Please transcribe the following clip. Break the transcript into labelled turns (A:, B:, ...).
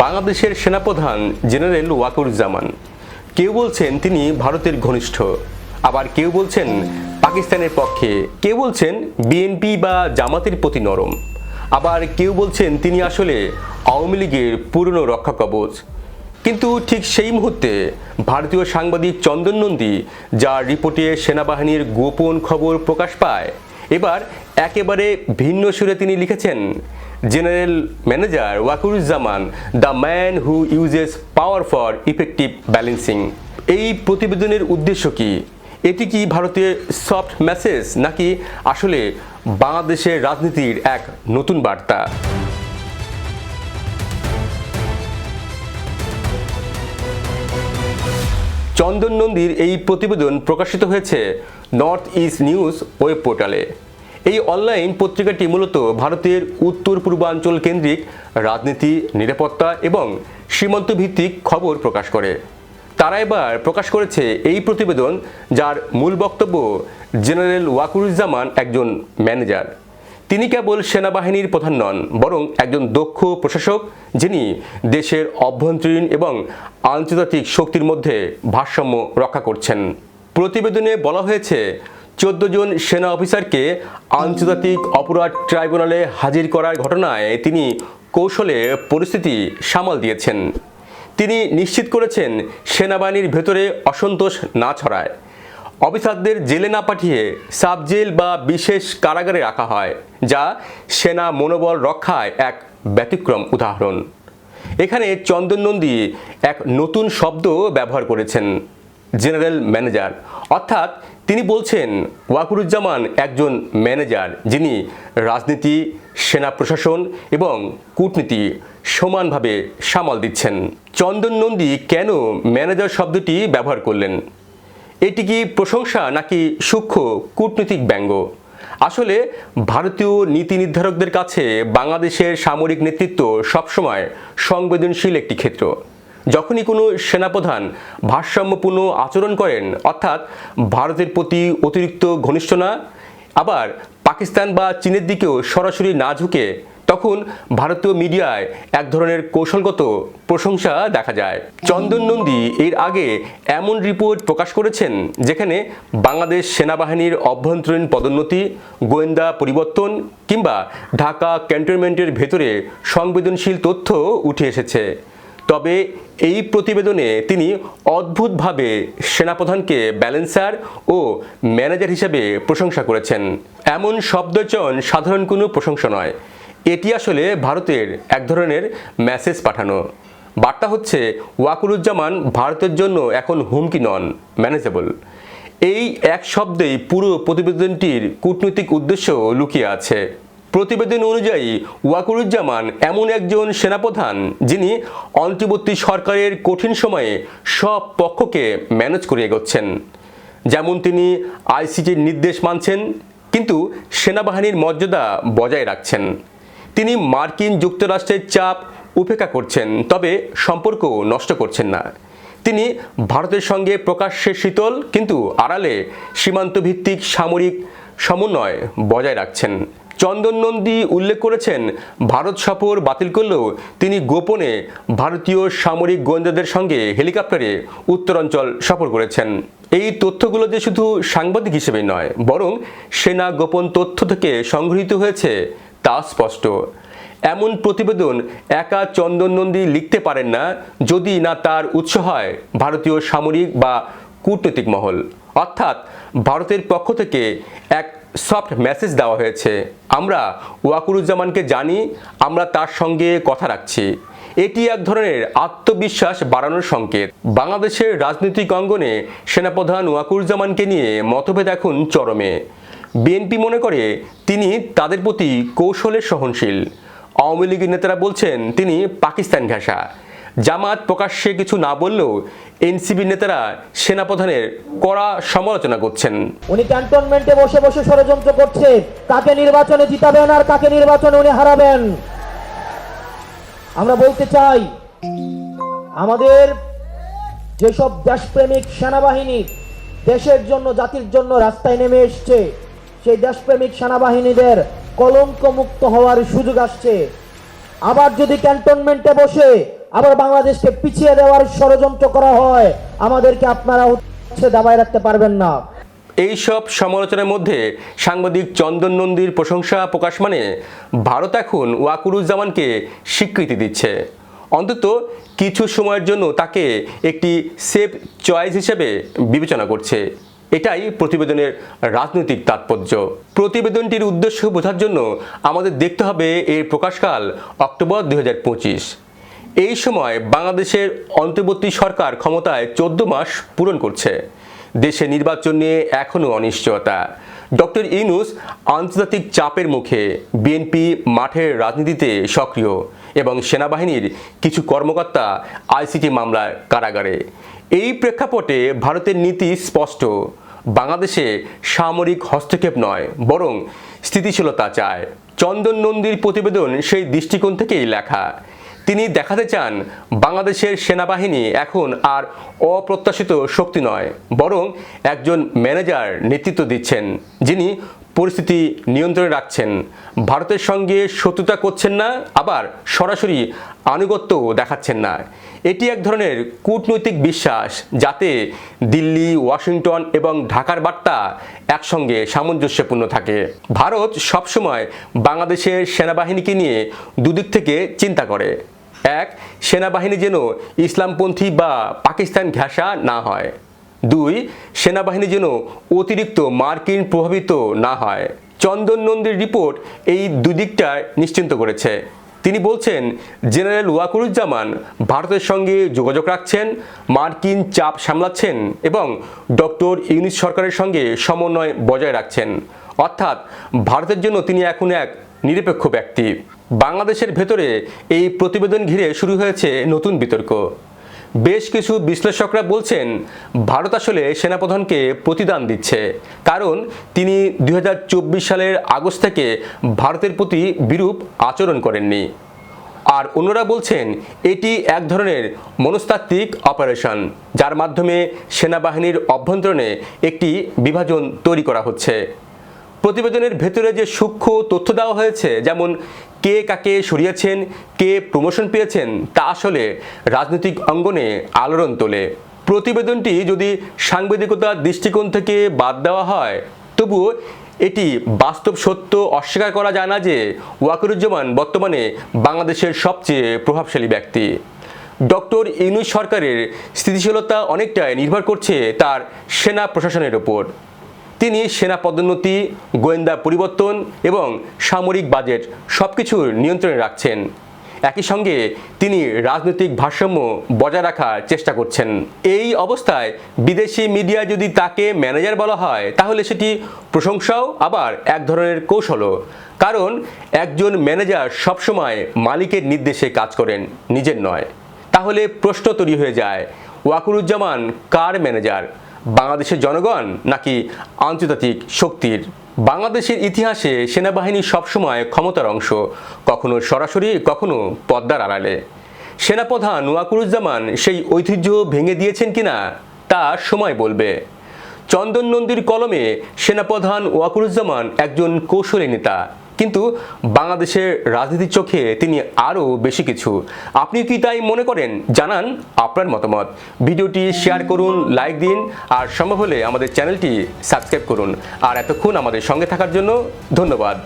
A: বাংলাদেশের সেনাপ্রধান জেনারেল ওয়াকুরুজ্জামান। কেউ বলছেন তিনি ভারতের ঘনিষ্ঠ, আবার কেউ বলছেন পাকিস্তানের পক্ষে, কেউ বলছেন বিএনপি বা জামাতের প্রতি নরম, আবার কেউ বলছেন তিনি আসলে আওয়ামী লীগের পুরনো রক্ষা কবচ। কিন্তু ঠিক সেই মুহূর্তে ভারতীয় সাংবাদিক চন্দন নন্দী, যার রিপোর্টে সেনাবাহিনীর গোপন খবর প্রকাশ পায়, এবার একেবারে ভিন্ন সুরে তিনি লিখেছেন general manager Waquruzzaman the man who uses power for effective balancing এই প্রতিবেদনের উদ্দেশ্য কি? এটি কি ভারতের সফট মেসেজ নাকি আসলে বাংলাদেশের রাজনীতির এক নতুন বার্তা? চন্দন নন্দীর এই প্রতিবেদন প্রকাশিত হয়েছে নর্থ ইস্ট নিউজ ওয়েব পোর্টালে এই অনলাইন পত্রিকাটি মূলত ভারতের উত্তর পূর্বাঞ্চল কেন্দ্রিক রাজনীতি, নিরাপত্তা এবং সীমান্ত ভিত্তিক খবর প্রকাশ করে। তারা এবার প্রকাশ করেছে এই প্রতিবেদন, যার মূল বক্তব্য জেনারেল ওয়াকুরুজ্জামান একজন ম্যানেজার। তিনি কেবল সেনাবাহিনীর প্রধান নন, বরং একজন দক্ষ প্রশাসক, যিনি দেশের অভ্যন্তরীণ এবং আন্তর্জাতিক শক্তির মধ্যে ভারসাম্য রক্ষা করছেন। প্রতিবেদনে বলা হয়েছে চোদ্দ জন সেনা অফিসারকে আন্তর্জাতিক অপরাধ ট্রাইব্যুনালে হাজির করার ঘটনায় তিনি কৌশলে পরিস্থিতি সামাল দিয়েছেন। তিনি নিশ্চিত করেছেন সেনাবাহিনীর ভেতরে অসন্তোষ না ছড়ায়। অফিসারদের জেলে না পাঠিয়ে সাব জেল বা বিশেষ কারাগারে রাখা হয়, যা সেনা মনোবল রক্ষায় এক ব্যতিক্রম উদাহরণ। এখানে চন্দন নন্দী এক নতুন শব্দ ব্যবহার করেছেন, জেনারেল ম্যানেজার। অর্থাৎ তিনি বলছেন, ওয়াকুরুজ্জামান একজন ম্যানেজার যিনি রাজনীতি, সেনা প্রশাসন এবং কূটনীতি সমানভাবে সামাল দিচ্ছেন। চন্দন নন্দী কেন ম্যানেজার শব্দটি ব্যবহার করলেন? এটি কি প্রশংসা নাকি সূক্ষ্ম কূটনৈতিক ব্যঙ্গ? আসলে ভারতীয় নীতি নির্ধারকদের কাছে বাংলাদেশের সামরিক নেতৃত্ব সবসময় সংবেদনশীল একটি ক্ষেত্র। যখনই কোনো সেনাপ্রধান ভারসাম্যপূর্ণ আচরণ করেন, অর্থাৎ ভারতের প্রতি অতিরিক্ত ঘনিষ্ঠ না, আবার পাকিস্তান বা চীনের দিকেও সরাসরি না ঝুঁকে, তখন ভারতীয় মিডিয়ায় এক ধরনের কৌশলগত প্রশংসা দেখা যায়। চন্দন নন্দী এর আগে এমন রিপোর্ট প্রকাশ করেছেন, যেখানে বাংলাদেশ সেনাবাহিনীর অভ্যন্তরীণ পদোন্নতি, গোয়েন্দা পরিবর্তন কিংবা ঢাকা ক্যান্টনমেন্টের ভেতরে সংবেদনশীল তথ্য উঠে এসেছে। তবে এই প্রতিবেদনে তিনি অদ্ভুতভাবে সেনাপ্রধানকে ব্যালেন্সার ও ম্যানেজার হিসেবে প্রশংসা করেছেন। এমন শব্দচয়ন সাধারণ কোনো প্রশংসা নয়। এটি আসলে ভারতের এক ধরনের মেসেজ পাঠানো। বার্তা হচ্ছে, ওয়াকুরুজ্জামান ভারতের জন্য এখন হুমকি নন ম্যানেজেবল এই এক শব্দেই পুরো প্রতিবেদনটির কূটনৈতিক উদ্দেশ্য লুকিয়ে আছে। প্রতিবেদন অনুযায়ী ওয়াকুরুজ্জামান এমন একজন সেনাপ্রধান যিনি অন্তর্বর্তী সরকারের কঠিন সময়ে সব পক্ষকে ম্যানেজ করে এগোচ্ছেন। যেমন তিনি আইসিজির নির্দেশ মানছেন, কিন্তু সেনাবাহিনীর মর্যাদা বজায় রাখছেন। তিনি মার্কিন যুক্তরাষ্ট্রের চাপ উপেক্ষা করছেন, তবে সম্পর্ক নষ্ট করছেন না। তিনি ভারতের সঙ্গে প্রকাশ্যে শীতল, কিন্তু আড়ালে সীমান্তভিত্তিক সামরিক সমন্বয় বজায় রাখছেন। চন্দন নন্দী উল্লেখ করেছেন, ভারত সফর বাতিল করলেও তিনি গোপনে ভারতীয় সামরিক গোয়েন্দাদের সঙ্গে হেলিকপ্টারে উত্তরাঞ্চল সফর করেছেন। এই তথ্যগুলো যে শুধু সাংবাদিক হিসেবে নয়, বরং সেনা গোপন তথ্য থেকে সংগৃহীত হয়েছে তা স্পষ্ট। এমন প্রতিবেদন একা চন্দন নন্দী লিখতে পারেন না, যদি না তার উৎস হয় ভারতীয় সামরিক বা কূটনৈতিক মহল। অর্থাৎ ভারতের পক্ষ থেকে এক সফট মেসেজ দেওয়া হয়েছে। আমরা ওয়াকুরুজ্জামানকে জানি, আমরা তার সঙ্গে কথা রাখছি। এটি এক ধরনের আত্মবিশ্বাস বাড়ানোর সংকেত। বাংলাদেশের রাজনৈতিক অঙ্গনে সেনাপ্রধান ওয়াকুরুজ্জামানকে নিয়ে মতভেদ এখন চরমে। বিএনপি মনে করে, তিনি তাদের প্রতি কৌশলের সহনশীল। আওয়ামী লীগের নেতারা বলছেন, তিনি পাকিস্তান ঘেঁষা। জামাত প্রকাশ্যে কিছু না বললেও এনসিবি নেতারা সেনাপ্রধানের কড়া সমালোচনা করছেন।
B: উনি ক্যান্টনমেন্টে বসে বসে ষড়যন্ত্র করছে কাকে নির্বাচনে জিতাবেন আর কাকে নির্বাচনে উনি হারাবেন? আমরা বলতে চাই, আমাদের যেসব দেশপ্রেমিক সেনাবাহিনী দেশের জন্য, জাতির জন্য রাস্তায় নেমে এসছে, সেই দেশপ্রেমিক সেনাবাহিনীদের কলঙ্ক মুক্ত হওয়ার সুযোগ আসছে। আবার যদি ক্যান্টনমেন্টে বসে আবার বাংলাদেশকে পিছিয়ে দেওয়ার ষড়যন্ত্র করা হয়। আমাদেরকে আপনারা হচ্ছে দাবায় রাখতে পারবেন না।
A: এই সব সমালোচনার মধ্যে সাংবাদিক চন্দন নন্দীর প্রশংসা প্রকাশ মানে ভারত এখন ওয়াকুরুজ্জামানকে স্বীকৃতি দিচ্ছে। অন্তত কিছু সময়ের জন্য তাকে একটি সেফ চয়েস হিসেবে বিবেচনা করছে। এটাই প্রতিবেদনের রাজনৈতিক তাৎপর্য। প্রতিবেদনটির উদ্দেশ্য বোঝার জন্য আমাদের দেখতে হবে এর প্রকাশকাল অক্টোবর দুই হাজার পঁচিশ। এই সময় বাংলাদেশের অন্তর্বর্তী সরকার ক্ষমতায় চোদ্দ মাস পূরণ করছে। দেশে নির্বাচন নিয়ে এখনও অনিশ্চয়তা। ডক্টর ইউনুস আন্তর্জাতিক চাপের মুখে বিএনপি মাঠের রাজনীতিতে সক্রিয় এবং সেনাবাহিনীর কিছু কর্মকর্তা আইসিটি মামলায় কারাগারে। এই প্রেক্ষাপটে ভারতের নীতি স্পষ্ট। বাংলাদেশে সামরিক হস্তক্ষেপ নয়, বরং স্থিতিশীলতা চায়। চন্দন নন্দীর প্রতিবেদন সেই দৃষ্টিকোণ থেকেই লেখা। তিনি দেখাতে চান, বাংলাদেশের সেনাবাহিনী এখন আর অপ্রত্যাশিত শক্তি নয়, বরং একজন ম্যানেজার নেতৃত্ব দিচ্ছেন, যিনি পরিস্থিতি নিয়ন্ত্রণে রাখছেন। ভারতের সঙ্গে শত্রুতা করছেন না, আবার সরাসরি আনুগত্যও দেখাচ্ছেন না। এটি এক ধরনের কূটনৈতিক বিশ্বাস, যাতে দিল্লি, ওয়াশিংটন এবং ঢাকার বার্তা একসঙ্গে সামঞ্জস্যপূর্ণ থাকে। ভারত সবসময় বাংলাদেশের সেনাবাহিনীকে নিয়ে দুদিক থেকে চিন্তা করে। এক, সেনাবাহিনী যেন ইসলামপন্থী বা পাকিস্তান ঘেঁষা না হয়। দুই, সেনাবাহিনী যেন অতিরিক্ত মার্কিন প্রভাবিত না হয়। চন্দন নন্দীর রিপোর্ট এই দুদিকটা নিশ্চিন্ত করেছে। তিনি বলছেন, জেনারেল ওয়াকুরুজ্জামান ভারতের সঙ্গে যোগাযোগ রাখছেন, মার্কিন চাপ সামলাচ্ছেন এবং ডক্টর ইউনিস সরকারের সঙ্গে সমন্বয় বজায় রাখছেন। অর্থাৎ ভারতের জন্য তিনি এখন এক নিরপেক্ষ ব্যক্তি। বাংলাদেশের ভেতরে এই প্রতিবেদন ঘিরে শুরু হয়েছে নতুন বিতর্ক। বেশ কিছু বিশ্লেষকরা বলছেন, ভারত আসলে সেনাপ্রধানকে প্রতিদান দিচ্ছে। কারণ তিনি দু হাজার চব্বিশ সালের আগস্ট থেকে ভারতের প্রতি বিরূপ আচরণ করেননি। আর অন্যরা বলছেন, এটি এক ধরনের মনস্তাত্ত্বিক অপারেশন, যার মাধ্যমে সেনাবাহিনীর অভ্যন্তরণে একটি বিভাজন তৈরি করা হচ্ছে। প্রতিবেদনের ভেতরে যে সূক্ষ্ম তথ্য দেওয়া হয়েছে, যেমন কে কাকে সরিয়েছেন, কে প্রমোশন পেয়েছেন, তা আসলে রাজনৈতিক অঙ্গনে আলোড়ন তোলে। প্রতিবেদনটি যদি সাংবাদিকতার দৃষ্টিকোণ থেকে বাদ দেওয়া হয়, তবুও এটি বাস্তব সত্য অস্বীকার করা যায় না যে ওয়াকিরুজ্জামান বর্তমানে বাংলাদেশের সবচেয়ে প্রভাবশালী ব্যক্তি। ডক্টর ইউনুস সরকারের স্থিতিশীলতা অনেকটাই নির্ভর করছে তার সেনা প্রশাসনের ওপর। তিনি সেনা পদোন্নতি, গোয়েন্দা পরিবর্তন এবং সামরিক বাজেট সব কিছুর নিয়ন্ত্রণে রাখছেন। একই সঙ্গে তিনি রাজনৈতিক ভারসাম্য বজায় রাখার চেষ্টা করছেন। এই অবস্থায় বিদেশি মিডিয়া যদি তাকে ম্যানেজার বলা হয়, তাহলে সেটি প্রশংসাও আবার এক ধরনের কৌশলও। কারণ একজন ম্যানেজার সবসময় মালিকের নির্দেশে কাজ করেন, নিজের নয়। তাহলে প্রশ্ন তৈরি হয়ে যায়, ওয়াকুরুজ্জামান কার ম্যানেজার? বাংলাদেশের জনগণ নাকি আন্তর্জাতিক শক্তির? বাংলাদেশের ইতিহাসে সেনাবাহিনী সবসময় ক্ষমতার অংশ, কখনো সরাসরি, কখনো পদ্মার আড়ালে। সেনাপ্রধান ওয়াকুরুজ্জামান সেই ঐতিহ্য ভেঙে দিয়েছেন কিনা, তা সময় বলবে। চন্দন নন্দীর কলমে সেনাপ্রধান ওয়াকুরুজ্জামান একজন কৌশলী নেতা। কিন্তু বাংলাদেশের রাজনীতির চোখে তিনি আরও বেশি কিছু। আপনি কি তাই মনে করেন? জানান আপনার মতামত। ভিডিওটি শেয়ার করুন, লাইক দিন, আর সম্ভব হলে আমাদের চ্যানেলটি সাবস্ক্রাইব করুন। আর এতক্ষণ আমাদের সঙ্গে থাকার জন্য ধন্যবাদ।